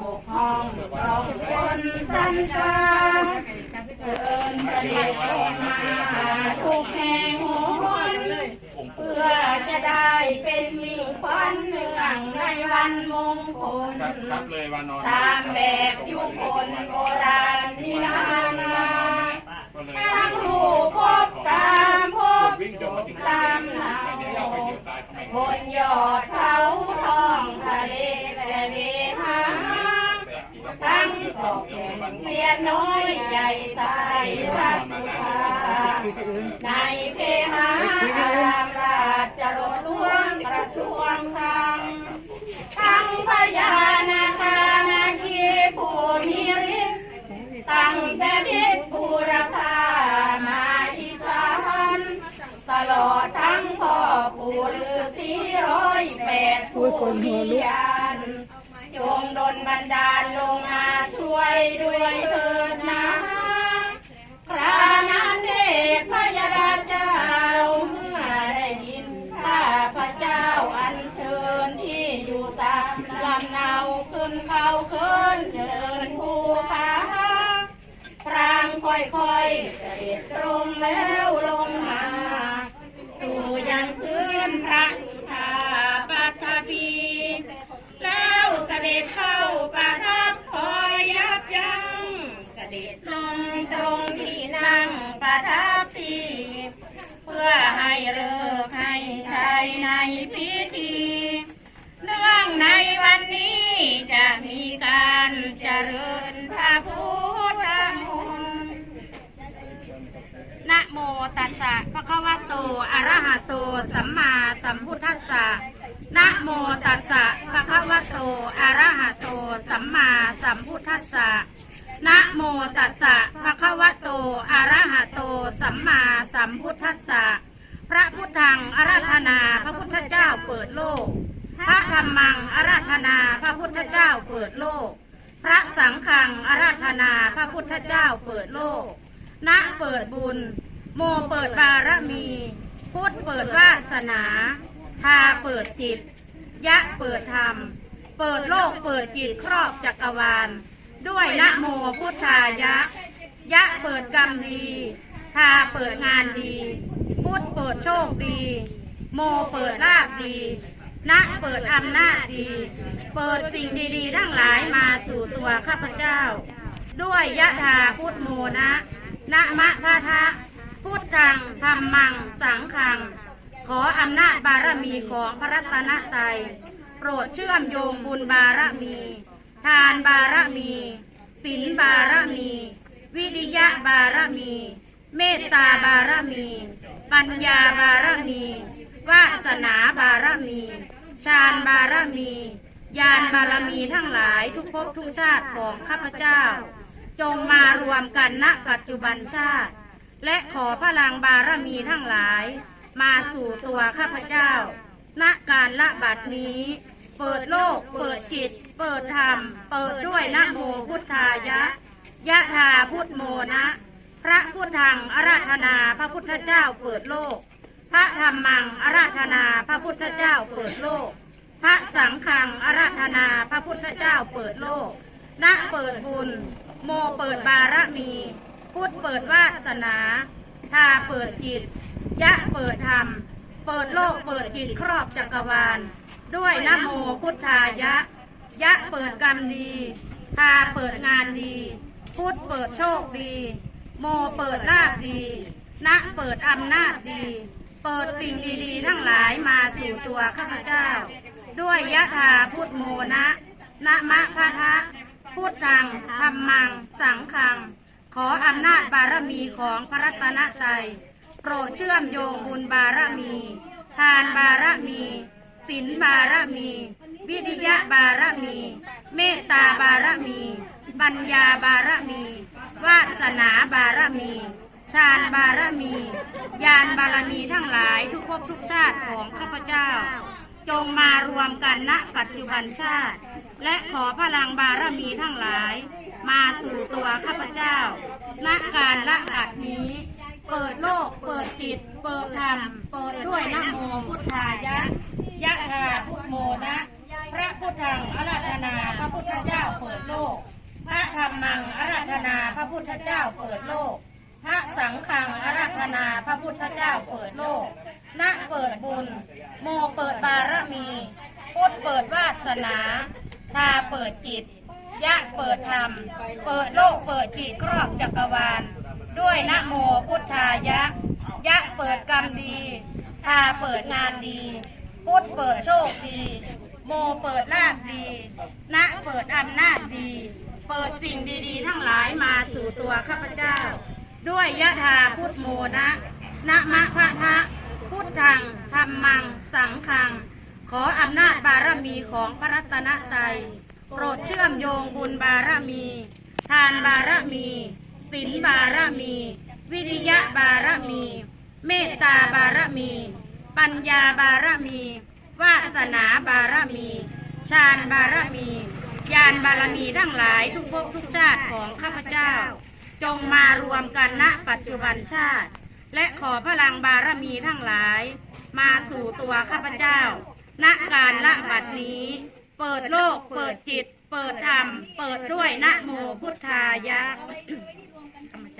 หกห้องสองคนสันตาเดินเสด็จลงมาทุกแห่งหนเพื่อจะได้เป็นมิ่งขวัญเนื่องในวันมงคลครับครับเลยวันนอนตามแบบยุคนโบราณที่นานมาก็เลยทั้งรูปพบตามพบวิ่งจนมาถึงตามหนาวเดี๋ยวเราไปเกี่ยวซ้ายทำไมบนยอดเขาท้องทะเลและเวหา ทั้งตกเวียนน้อยใหญ่ตายพระสุธาในเพหาอารามราชจะลดล่วงกระทรวงคลังทั้งพญานาคานาคีผู้มีฤทธิ์ตั้งแต่ทิศบูรพามาอีสานตลอดทั้งพ่อปู่ฤาษีร้อยแปดผู้มีญาณจงดลบันดาลลง ค่อยๆเสด็จตรงแล้วลงมา สู่ยังพื้นพระสุธาปัทภีแล้วเสด็จเข้าประทับคอยยับยั้งเสด็จลงตรงที่นั่งประทับทีเพื่อให้เลิกให้ใช้ในพิธีเนื่องในวันนี้จะมีการเจริญพระพุทธมนต์นะโมตัสสะภะคะวะโต อะระหะโต สัมมาสัมพุทธัสสะ นะโมตัสสะภะคะวะโต อะระหะโต สัมมาสัมพุทธัสสะ นะโมตัสสะภะคะวะโตอะระหะโต สัมมาสัมพุทธัสสะ พระพุทธังอาราธนา พระพุทธเจ้าเปิดโลก พระธรรมังอาราธนา พระพุทธเจ้าเปิดโลก พระสังฆังอาราธนา พระพุทธเจ้าเปิดโลกณเปิดบุญ โมเปิดบารมี พุทธเปิดวาสนาทาเปิดจิต ยะเปิดธรรม เปิดโลกเปิดจิตครอบจักรวาล ด้วยนะโมพุทธายะ ยะเปิดกรรมดีทาเปิดงานดี พุทธเปิดโชคดี โมเปิดลาบดีนะเปิดอำนาจดี เปิดสิ่งดีๆทั้งหลายมาสู่ตัวข้าพเจ้า ด้วยยะธาพุทธโมนะนะมะพะทะพุทธังธรรมัง สังขัง ขออำนาจบารมีของพระรัตนตรัย โปรดเชื่อมโยงบุญบารมี ทานบารมีศีลบารมี วิริยะบารมี เมตตาบารมี ปัญญาบารมีวาสนาบารมีฌานบารมีญาณบารมีทั้งหลายทุกภพทุกชาติของข้าพเจ้า จงมารวมกันณปัจจุบันชาติ และขอพลังบารมีทั้งหลาย มาสู่ตัวข้าพเจ้า ณการละบัดนี้ เปิดโลก เปิดจิต เปิดธรรม เปิดด้วยนะโมพุทธายะ ยะธาพุทโมนะ พระพุทธังอาราธนาพระพุทธเจ้าเปิดโลก พระธรรมังอาราธนาพระพุทธเจ้าเปิดโลก พระสังฆังอาราธนาพระพุทธเจ้าเปิดโลก ณเปิดบุญ โมเปิดบารมี พุทธเปิดวาสนาทาเปิดจิต ยะเปิดธรรม เปิดโลกเปิดจิตครอบจักรวาล ด้วยนะโมพุทธายะ ยะเปิดกรรมดี ทาเปิดงานดี พุทธเปิดโชคดี โมเปิดลาบดี นะเปิดอำนาจดี เปิดสิ่งดีๆทั้งหลายมาสู่ตัวข้าพเจ้า ด้วยยะธาพุทธโมนะนะมะพะทะพุทธังธรรมัง สังขัง ขออำนาจบารมีของพระรัตนตรัย โปรดเชื่อมโยงบุญบารมี ทานบารมีศีลบารมี วิริยะบารมี เมตตาบารมี ปัญญาบารมี วาสนาบารมีฌานบารมี ญาณบารมีทั้งหลายทุกภพทุกชาติของข้าพเจ้า จงมารวมกันณปัจจุบันชาติ และขอพลังบารมีทั้งหลาย มาสู่ตัวข้าพเจ้าณการละอัดนี้ เปิดโลก เปิดจิต เปิดธรรม เปิดด้วยนะโมพุทธายะ ยะธาพุทโมนะ พระพุทธังอาราธนา พระพุทธเจ้าเปิดโลกพุทธเจ้าเปิดโลก พระสังฆังอาราธนา พระพุทธเจ้าเปิดโลกณเปิดบุญ โมเปิดบารมีพุทธเปิดวาสนาทาเปิดจิต ยะเปิดธรรม เปิดโลกเปิดจิตครอบจักรวาล ด้วยนะโมพุทธายะ ยะเปิดกรรมดีทาเปิดงานดี พุทธเปิดโชคดี โมเปิดลาภดี นะเปิดอำนาจดี เปิดสิ่งดีๆ ทั้งหลายมาสู่ตัวข้าพเจ้า ด้วยยะธาพุทธโมนะนะมะพะทะพุทธังธรรมัง สังฆัง ขออำนาจบารมีของพระรัตนตรัยโปรดเชื่อมโยงบุญบารมี ทานบารมี ศีลบารมี วิริยะบารมี เมตตาบารมี ปัญญาบารมี วาสนาบารมีฌานบารมีญาณบารมีทั้งหลายทุกภพทุกชาติของข้าพเจ้า จงมารวมกันณปัจจุบันชาติ และขอพลังบารมีทั้งหลาย มาสู่ตัวข้าพเจ้า ณการละบัดนี้ เปิดโลกเปิดจิต เปิดธรรม เปิดด้วยนะโมพุทธายะ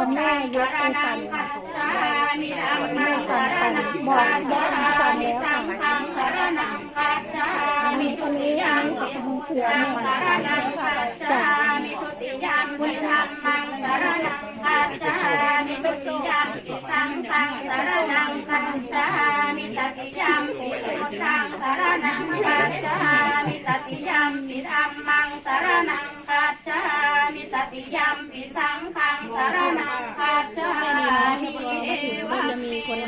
คนแม่ยกไปปั่นคัจฉามิธัมมังสรณังคัจฉามิสังฆังสรณังคัจฉามิทุติยัมปิเสือเนี่ยสรณังคัจฉามิทุติยัมปิธัมมังสรณังคัจฉามิทุติยัมปิสังฆังสรณังคัจฉามิตติยัมปิพุทธังสารณังคัจฉามิตติยัมปิธัมมังสารณังคัจฉามิตติยัมปิสังฆังสารณัง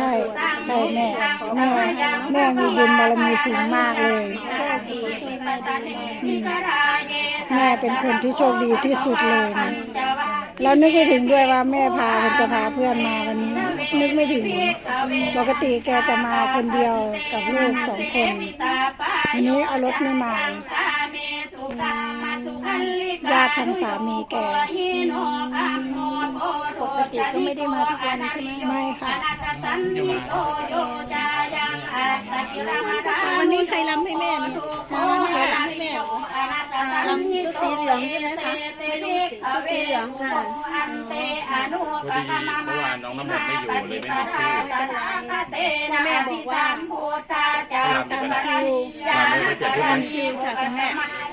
ใช่ใช่แม่แม่แม่มีบุญบารมีสูงมากเลยแม่เป็นคนที่โชคดีที่สุดเลยนะแล้วนึกไม่ถึงด้วยว่าแม่พามันจะพาเพื่อนมาวันนี้ นึกไม่ถึงปกติแกจะมาคนเดียวกับลูกสองคนวันนี้เอารถไม่มาญาติทางสามีแกป กติก็ไม่ได้มาทุกวันใช่ไหมไม่ค่ะวันนี้ใครรำให้แม่นะใครรำให้แม่รำชุดสีเหลืองใช่ไหมคะไม่รู้ชุดสีเหลืองค่ะพอดีเมื่อวานน้องน้ำมนต์ไม่อยู่เลยไม่มีชื่อแม่บอกว่าจะ ตามคิวมาเลยไปเจ็บทุกตาวัมนคิวค่ะคุณแม่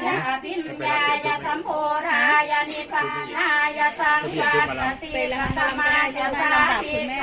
ยาปิญญายาสัมโพธายานิพพานายาสังฆาสติลธรรมายาสาธิ